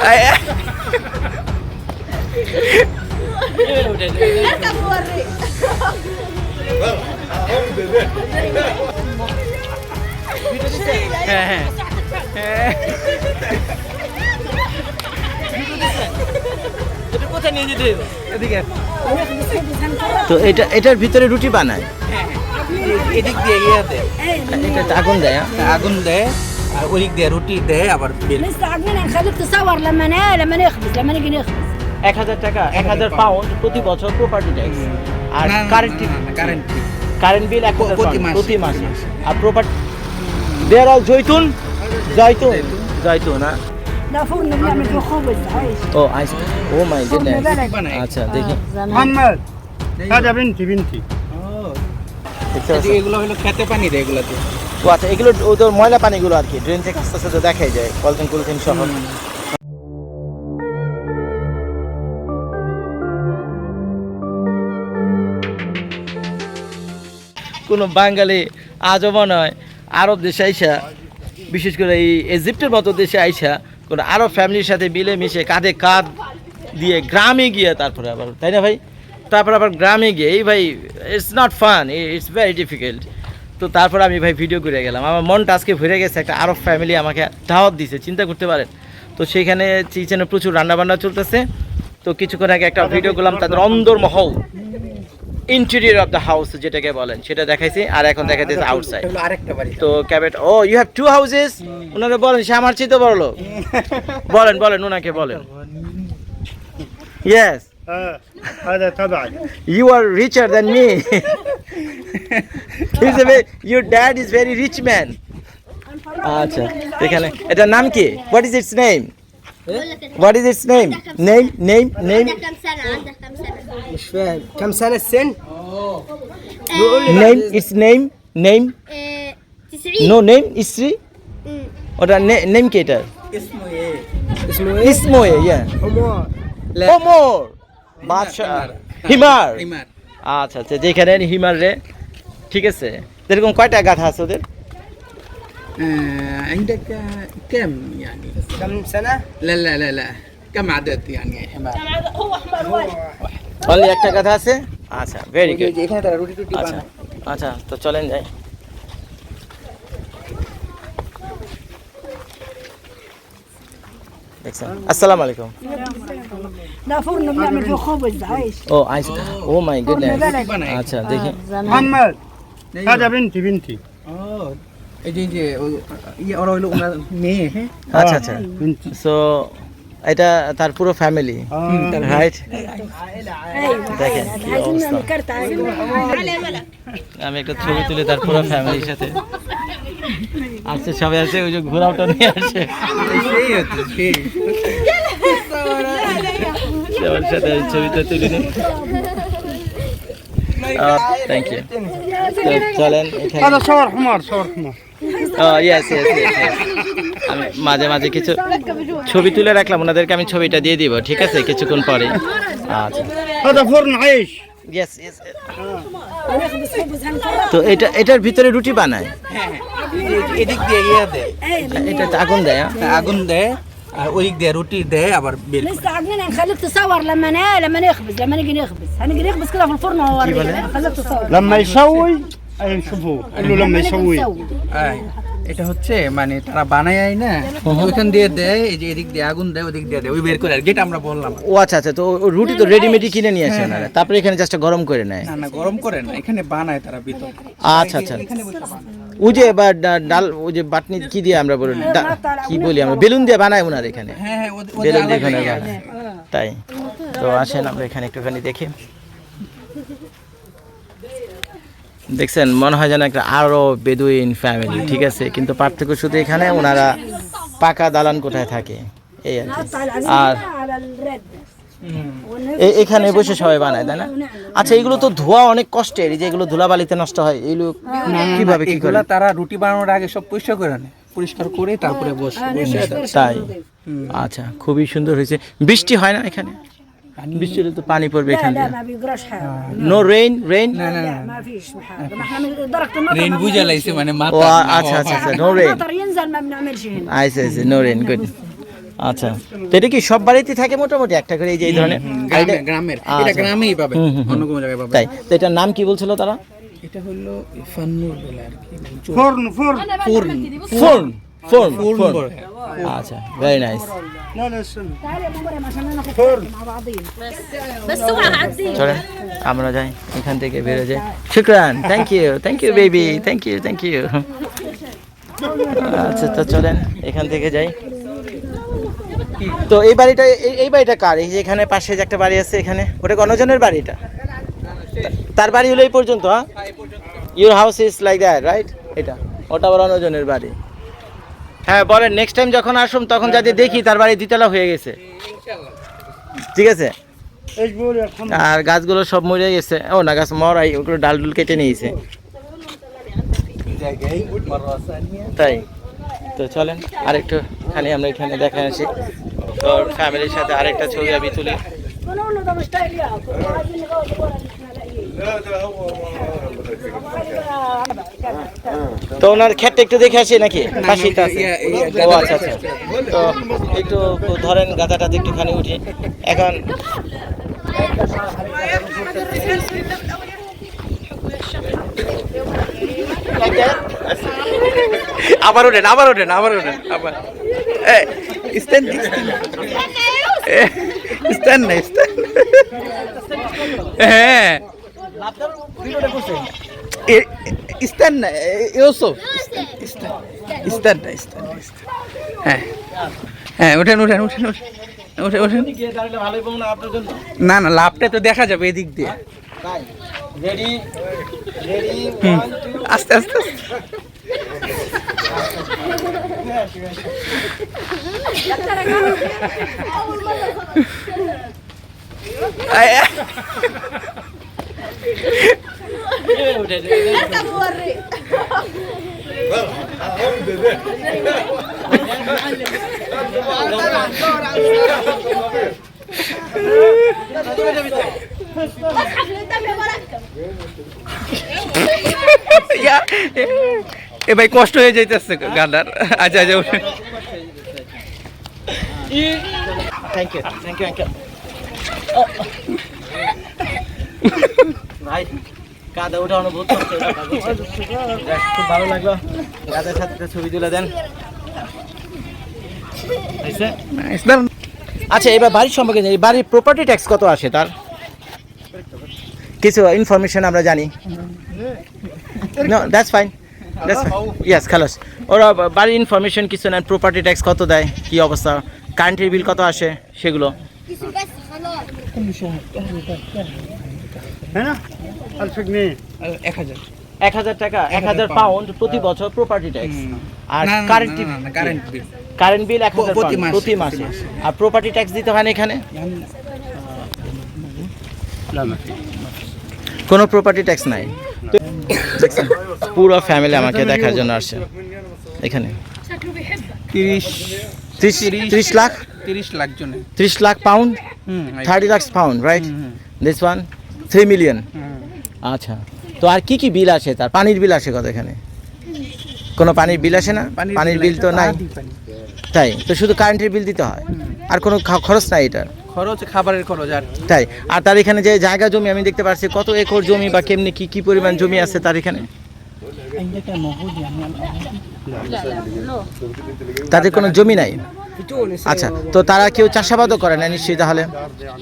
হ্যাঁ তো এটা এটার ভিতরে রুটি বানায়? হ্যাঁ, হ্যাঁ। এদিক দিয়ে ইয়ে এটা আগুন দেয় হ্যাঁ? আগুন দেয় আর ওদিক দিয়ে রুটি দেয় আবার বের مستعجلين نخليك تصور لما نا لما نخبز لما نيجي نخبز এক হাজার টাকা এক হাজার পাউন্ড প্রতি বছর প্রপার্টি ট্যাক্স আর কারেন্ট কারেন্ট কারেন্ট বিল এক হাজার প্রতি পাউন্ড মাসে, প্রতি প্রতি মাসে মাসে। আর প্রপার্টি দেয়ার অল জৈতুন জৈতুন জৈতুন হ্যাঁ ده فرن بنعمل فيه خبز عيش ও আইস ও মাই গুডনেস বানায়। আচ্ছা দেখি محمد هذا بنتي بنتي দেখতে পাচ্ছেন? এগুলো হলো খেতে পানি দেয় এগুলোতে। ও আচ্ছা এগুলো ওদের ময়লা পানিগুলো আর কি ড্রেন থেকে আস্তে আস্তে দেখাই যায় পলিথিন কুলথিন সহ। কোনো বাঙালি আজও হয় আরব দেশে আইসা বিশেষ করে এই ইজিপ্টের মতো দেশে আইসা কোনো আরব ফ্যামিলির সাথে মিলে মিশে কাঁধে কাঁধ দিয়ে গ্রামে গিয়ে তারপরে আবার তাই না ভাই? তারপর আবার গ্রামে গিয়ে এই ভাই it's not fun it's very difficult তো তারপর আমি ভাই ভিডিও করে গেলাম। আমার মনটা আজকে ভরে গেছে একটা আরব ফ্যামিলি আমাকে দাওয়াত দিছে চিন্তা করতে পারেন। তো সেইখানে কিচেনে প্রচুর রান্নাবান্না চলতেছে। তো কিছুক্ষণ আগে একটা ভিডিও করলাম তাদের অন্দর মহল ইন্টেরিয়র অফ দ্য হাউস যেটাকে বলেন সেটা দেখাইছি আর এখন দেখা দেখাইতেছে আউটসাইড বাড়ি। তো ক্যাবেট ও ইউ হ্যাভ টু হাউসেস ওনারা বলেন সে আমার চেয়ে তো বড় লোক। বলেন বলেন ওনাকে বলেন। Yes آه هذا تبعي you are richer than me your dad is very rich man আচ্ছা এখানে এটার নাম কি what is its name what is its name name name name عندك كم سنة عندك كم سنة مش فاهم كم سنة السن؟ Name its name name آه، 90 no name ইসরি مم. ওটা নেম কি এটার اسمه ايه؟ اسمه ايه؟ ইসমোয়ে ইয়া حمار لا ওমর বাদশা হিমার حمار আচ্ছা আচ্ছা যেখানে হিমার রে ঠিক আছে এরকম কয়টা গাথা আছে ওদের آه عندك آه، كم يعني؟ كم سنة؟ لا لا لا لا كم عدد يعني حمار؟ অনলি একটা গাথা আছে আচ্ছা ভেরি গুড এখানে তারা রুটি টুটি আচ্ছা বানায় আচ্ছা তো চলেন যাই দেখছেন আসসালামু আলাইকুম Da furno mi ame khobuz আচ্ছা দেখি। মোহাম্মদ আচ্ছা আচ্ছা। সো এটা তার পুরো ফ্যামিলি রাইট দেখেন আমি একটা ছবি তুলি তার পুরো ফ্যামিলির সাথে। আসছে সবাই আছে ওই যে ঘোরাওটা নিয়ে আসে আছে ওর সাথে ছবিটা তুলে নিই। থ্যাংক ইউ তো চলেন এখানে। আমি মাঝে মাঝে কিছু ছবি তুলে রাখলাম ওনাদেরকে আমি ছবিটা দিয়ে দিব ঠিক আছে? কিছুক্ষণ পরে। আচ্ছা। তো এটা এটার ভিতরে রুটি বানায়? হ্যাঁ, হ্যাঁ। এদিক দিয়ে এটা আগুন দেয় হ্যাঁ? আগুন দেয়। আর ওদিক দিয়ে রুটি দেয় আবার বের করে। مستعجلين نخليك تصور لما نا لما نخبز لما نيجي نخبز هنيجي نخبز كده في الفرن وهوريك خليك تصور لما يسوي أي شوفوا قول له لما يسوي আয়, এটা হচ্ছে মানে তারা বানায় আয় না ওইখান দিয়ে দেয় এই যে এদিক দিয়ে আগুন দেয় ওদিক দিয়ে দেয় ওই বের করে আর যেটা আমরা বললাম ও আচ্ছা আচ্ছা তো ও রুটি তো রেডিমেডই কিনে নিয়ে আসে ওনারা তারপরে এখানে জাস্ট গরম করে নেয় না না গরম করে না এখানে বানায় তারা ভিতর আচ্ছা আচ্ছা ও যে বা ডাল ও যে বাটনি কি দিয়ে আমরা বলি? কি বলি আমরা? বেলুন দিয়ে বানাই ওনার এখানে। বেলুন দিয়ে এখানে বানায়। তাই। তো আসেন আমরা এখানে একটুখানি দেখি। দেখছেন মনে হয় যেন একটা আরও বেদুইন ফ্যামিলি ঠিক আছে? কিন্তু পার্থক্য শুধু এখানে ওনারা পাকা দালান কোথায় থাকে? এই আর আর এখানে বসে সবাই বানায় তাই না আচ্ছা এগুলো তো ধোয়া অনেক কষ্টের যে এগুলো ধুলাবালিতে নষ্ট হয় এগুলো কীভাবে কি করে তারা রুটি বানানোর আগে সব পরিষ্কার করে নেয় পরিষ্কার করে তারপরে বসে তাই আচ্ছা খুবই সুন্দর হয়েছে বৃষ্টি হয় না এখানে বৃষ্টির তো পানি পড়বে এখানে নো রেইন রেইন রেইন বুঝা লাগছে মানে আচ্ছা আচ্ছা আচ্ছা নো রেইন আচ্ছা আচ্ছা নো রেইন গুড আচ্ছা। এটা কি সব বাড়িতে থাকে মোটামুটি একটা করে? এই যে এই ধরনের গ্রামের। এটা আচ্ছা। গ্রামেই পাবে অন্য কোনো জায়গায় পাবে তাই। তো এটার নাম কি বলছিল তারা? এটা হলো বলে আর কি মানে আচ্ছা ভেরি নাইস আমরা যাই এখান থেকে বেরো যাই। শুক্রান thank you thank you baby thank you thank you আচ্ছা তো চলেন এখান থেকে যাই। তো এই বাড়িটা এই বাড়িটা কার? এই যে এখানে পাশে যে একটা বাড়ি আছে এখানে? ওটা গণজনের বাড়িটা তার বাড়ি হলো এই পর্যন্ত হ্যাঁ? Your house is like that right এটা। ওটা আবার অন্যজনের বাড়ি। হ্যাঁ বলেন নেক্সট টাইম যখন আসুন তখন যাতে দেখি, তার বাড়ি দ্বিতলা হয়ে গেছে। ঠিক আছে? আর গাছগুলো সব মরে গেছে। ও না, গাছ মরাই, ওগুলো ডাল ডুল কেটে নিয়েছে। তাই। তো চলেন আরেকটু খালি আমরা এখানে দেখা আসি। তোর ফ্যামিলির সাথে আরেকটা ছবি আমি তুলি। তো ওনার ক্ষেতটা একটু দেখে আসি নাকি? কাশিটা আছে। ও আচ্ছা আচ্ছা। তো একটু ধরেন গাঁদাটাতে একটুখানি উঠি। এখন আবার ওঠেন আবার ওঠেন আবার ওঠেন আবার। না স্ট্যান্ড হ্যাঁ। স্ট্যান্ড না ইউসুফ স্ট্যান্ড না স্ট্যান্ড হ্যাঁ। হ্যাঁ ওঠেন ওঠেন না না লাভটা তো দেখা যাবে এদিক দিয়ে। আস্তে আস্তে। ya. এ, ভাই কষ্ট হয়ে যাইতেছে গান্ডার আচ্ছা আচ্ছা। Thank you thank you uncle ভাই কাদা ওঠা অনুভূত খুব ভালো লাগল। কাদের সাথে একটা ছবি তুলে দেন। আচ্ছা এবার বাড়ির সম্পর্কে জানি। বাড়ির প্রপার্টি ট্যাক্স কত আসে তার? কিছু ইনফরমেশন আমরা জানি। নো দ্যাটস ফাইন ইয়াস খালাস? ওরা বাড়ির ইনফরমেশন কিছু নেন প্রপার্টি ট্যাক্স কত দেয় কি অবস্থা কারেন্টের বিল কত আসে সেগুলো। এক হাজার। টাকা এক হাজার পাউন্ড প্রতি বছর প্রপার্টি ট্যাক্স আর current current bill current bill এক হাজার প্রতি মাসে। আর প্রপার্টি ট্যাক্স দিতে হয় না এখানে? কোনো প্রপার্টি ট্যাক্স নাই। দেখছেন, পুরো ফ্যামিলি আমাকে দেখার জন্য আসছে। এখানে। তিরিশ ত্রিশ ত্রিশ লাখ? তিরিশ লাখ জনে। ত্রিশ lakh pound thirty lakh pound right this one three million আচ্ছা। তো আর কি কি বিল আসে তার পানির বিল আসে কত এখানে? কোনো পানির বিল আসে না? পানির বিল তো নাই। তাই তো শুধু কারেন্টের বিল দিতে হয়। আর কোনো খরচ নাই এটার। খরচ খাবারের খরচ আর তাই? আর তার এখানে যে জায়গা জমি আমি দেখতে পাচ্ছি কত একর জমি বা কেমনি কি কি পরিমাণ জমি আছে তার এখানে? তাদের কোনো জমি নাই? আচ্ছা তো তারা কেউ চাষাবাদও করে না নিশ্চয়ই তাহলে?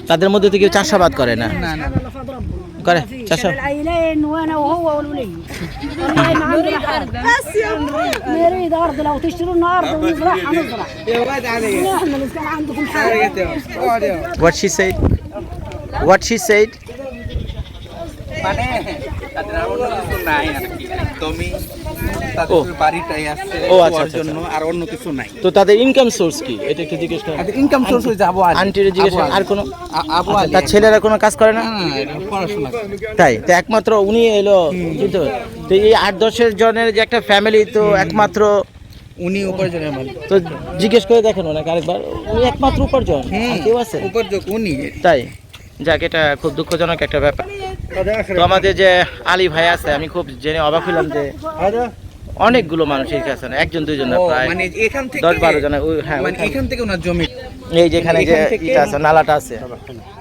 তাদের মধ্যে তো কেউ চাষাবাদ করে না। না না هذا اللي فضل ربنا করে في চাষা شبه العيلين وانا وهو والولي والله ما عندنا حاجه نريد ارض لو تشتروا لنا ارض ونزرعها نزرع احنا اذا كان عندكم حاجه what she said what she said মানে তাদের আর অন্য কিছু নাই আর কি একদমই তাদের ও। আচ্ছা, আচ্ছা জন্য আচ্ছা। আর অন্য কিছু নাই। তো তাদের ইনকাম সোর্স কি? এটা জিজ্ঞেস ইনকাম সোর্স আন্টির জিজ্ঞেস আর কোনো? আচ্ছা, তার ছেলেরা কোনো কাজ করে না? পড়াশোনা তাই তো একমাত্র উনি এলো কিন্তু তো এই আট দশের জনের যে একটা ফ্যামিলি তো একমাত্র উনি উপার্জনের মালিক। তো জিজ্ঞেস করে দেখেন ওনাকে আরেকবার। উনি একমাত্র উপার্জন কেউ আছে? উনি। তাই যাক এটা খুব দুঃখজনক একটা ব্যাপার। তো আমাদের যে আলী ভাই আছে আমি খুব জেনে অবাক হইলাম যে অনেকগুলো মানুষ এখানে আছেন একজন দুইজন না প্রায় মানে এখান থেকে 10 12 জন হ্যাঁ মানে এখান থেকে ওনার জমি। এই যেখানে যে এটা আছে নালাটা আছে।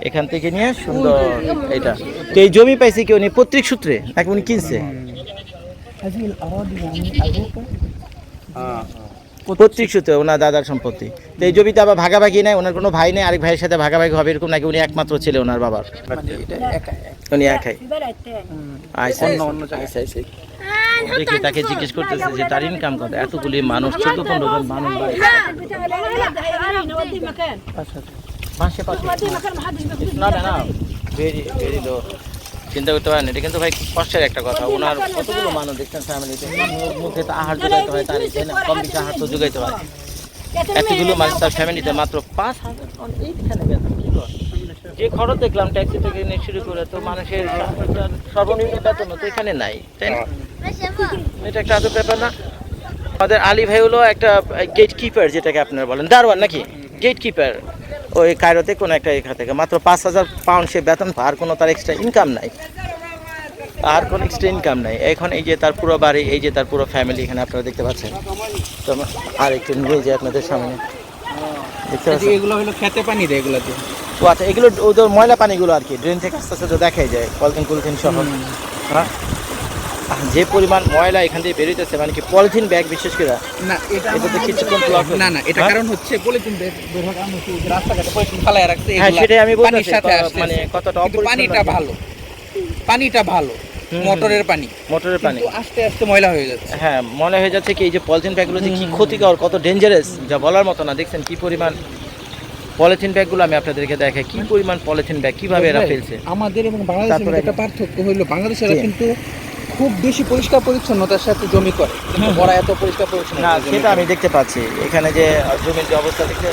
এখান থেকে নিয়ে সুন্দর এটা তো এই জমি পাইছে কি উনি? পত্রিক সূত্রে? নাকি উনি কিনছে? পত্রিক সূত্রে ওনার দাদার সম্পত্তি। তো এই জমিতে আবার ভাগাভাগি নেই ওনার কোনো ভাই নেই আরেক ভাইয়ের সাথে ভাগাভাগি হবে এরকম নাকি উনি একমাত্র ছেলে ওনার বাবার? উনি একাই। আচ্ছা দেখি তাকে জিজ্ঞেস করতেছে যে তার ইনকাম কত এতগুলি মানুষ চোদ্দ পনেরো জন মানুষ চিন্তা করতে পারেন এটা কিন্তু ভাই কষ্টের একটা কথা ওনার কতগুলো মানুষ দেখছেন ফ্যামিলিতে মুখে তো আহার যোগাইতে হয় তার কম বেশি আহার তো যোগাইতে হয় এতগুলো মানুষ তার ফ্যামিলিতে মাত্র পাঁচ হাজার এইখানে যে খরচ দেখলাম ট্যাক্সি থেকে নিয়ে শুরু করে তো মানুষের সর্বনিম্ন বেতন তো এখানে নাই তাই না? এটা একটা আদর ব্যাপার না। আমাদের আলী ভাই হলো একটা গেট কিপার যেটাকে আপনারা বলেন দারোয়ান নাকি? গেট কিপার ওই কায়রোতে কোনো একটা এখান থেকে মাত্র পাঁচ হাজার পাউন্ড সে বেতন আর কোনো তার এক্সট্রা ইনকাম নাই। আর কোনো এক্সট্রা ইনকাম নাই। এখন এই যে তার পুরো বাড়ি এই যে তার পুরো ফ্যামিলি এখানে আপনারা দেখতে পাচ্ছেন। তো আর একটু নিয়ে যাই আপনাদের সামনে। দেখতে পাচ্ছেন? এগুলো হলো খেতে পানি দেয় এগুলোতে। ও আচ্ছা এগুলো ওদের ময়লা পানিগুলো আর কি ড্রেন থেকে আস্তে আস্তে দেখাই যায় পলিথিন পলিথিন সহ। হ্যাঁ? যে পরিমাণ ময়লা এখান থেকে বেরোতেছে মানে কি পলিথিন ব্যাগ বিশেষ করে? না এটা এটা তো কিছুক্ষণ না না এটা হ্যাঁ? কারণ হচ্ছে পলিথিন বের বের হওয়ার কারণ হচ্ছে রাস্তাঘাটে পলিথিন ফালায় রাখছে হ্যাঁ, সেটাই আমি পানির সাথে মানে কতটা পানিটা ভালো পানিটা ভালো মোটরের পানি। মোটরের পানি। আস্তে আস্তে ময়লা হয়ে যাচ্ছে। হ্যাঁ মনে হয়ে যাচ্ছে কি এই যে পলিথিন ব্যাগগুলো যে কি ক্ষতিকর কত ডেঞ্জারাস যা বলার মতো না দেখছেন কি পরিমাণ পলিথিন ব্যাগগুলো আমি আপনাদেরকে দেখাই কি পরিমাণ পলিথিন ব্যাগ কীভাবে এরা ফেলছে? আমাদের এবং বাংলাদেশের একটা পার্থক্য হইল বাংলাদেশের কিন্তু খুব বেশি পরিষ্কার পরিচ্ছন্নতার সাথে জমি করে। ওরা এত পরিষ্কার পরিচ্ছন্ন না সেটা আমি দেখতে পাচ্ছি। এখানে যে জমির যে অবস্থা দেখতে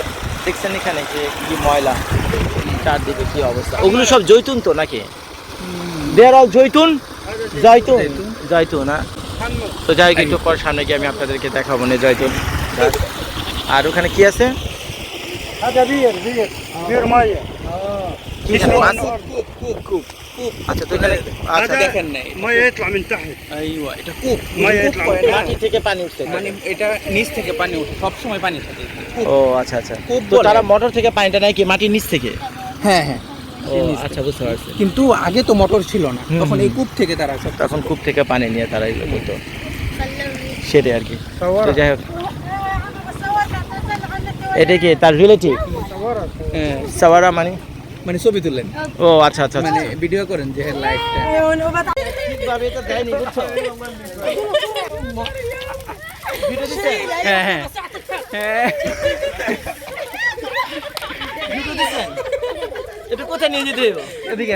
দেখছেন এখানে যে কি ময়লা? চারদিকে কি অবস্থা? ওগুলো সব জৈতুন তো নাকি? দেয়ার অল জৈতুন। জয়তুন জয়তুন না তো যাই একটু পর সামনে গিয়ে আমি আপনাদেরকে দেখাবো না জয়তুন আর ওখানে কি আছে? هذا بير بير بير ميه কি এখানে মাছ? আচ্ছা তো এখানে আচ্ছা هذا দেখেন নাই। ميه يطلع من تحت আইওয়া, এটা কূপ ময়লা কূপ ইতলাম। করে না। মাটি থেকে পানি উঠতে মানে এটা নিচ থেকে পানি ওঠে সব সময় পানি থাকে কূপ। ও আচ্ছা আচ্ছা কূপ তো বলে। তারা মোটর থেকে পানিটা নেয় কি মাটির নিচ থেকে হ্যাঁ হ্যাঁ ও আচ্ছা বুঝতে পারছি কিন্তু আগে তো মোটর ছিল না হুম, তখন হুম। এই কূপ থেকে তারা সব তখন কূপ থেকে পানি নিয়ে তারা এগুলো করতো সেটাই আর কি তো صورت যাই হোক এটা কি তার রিলেটিভ? হ্যাঁ। সাওয়ারা মানে? মানে ছবি তুললেন। ও আচ্ছা আচ্ছা, আচ্ছা। মানে ভিডিও করেন যে হ্যাঁ, লাইকটা হ্যাঁ হ্যাঁ।, হ্যাঁ। এটা কোথায় নিয়ে যেতে এদিকে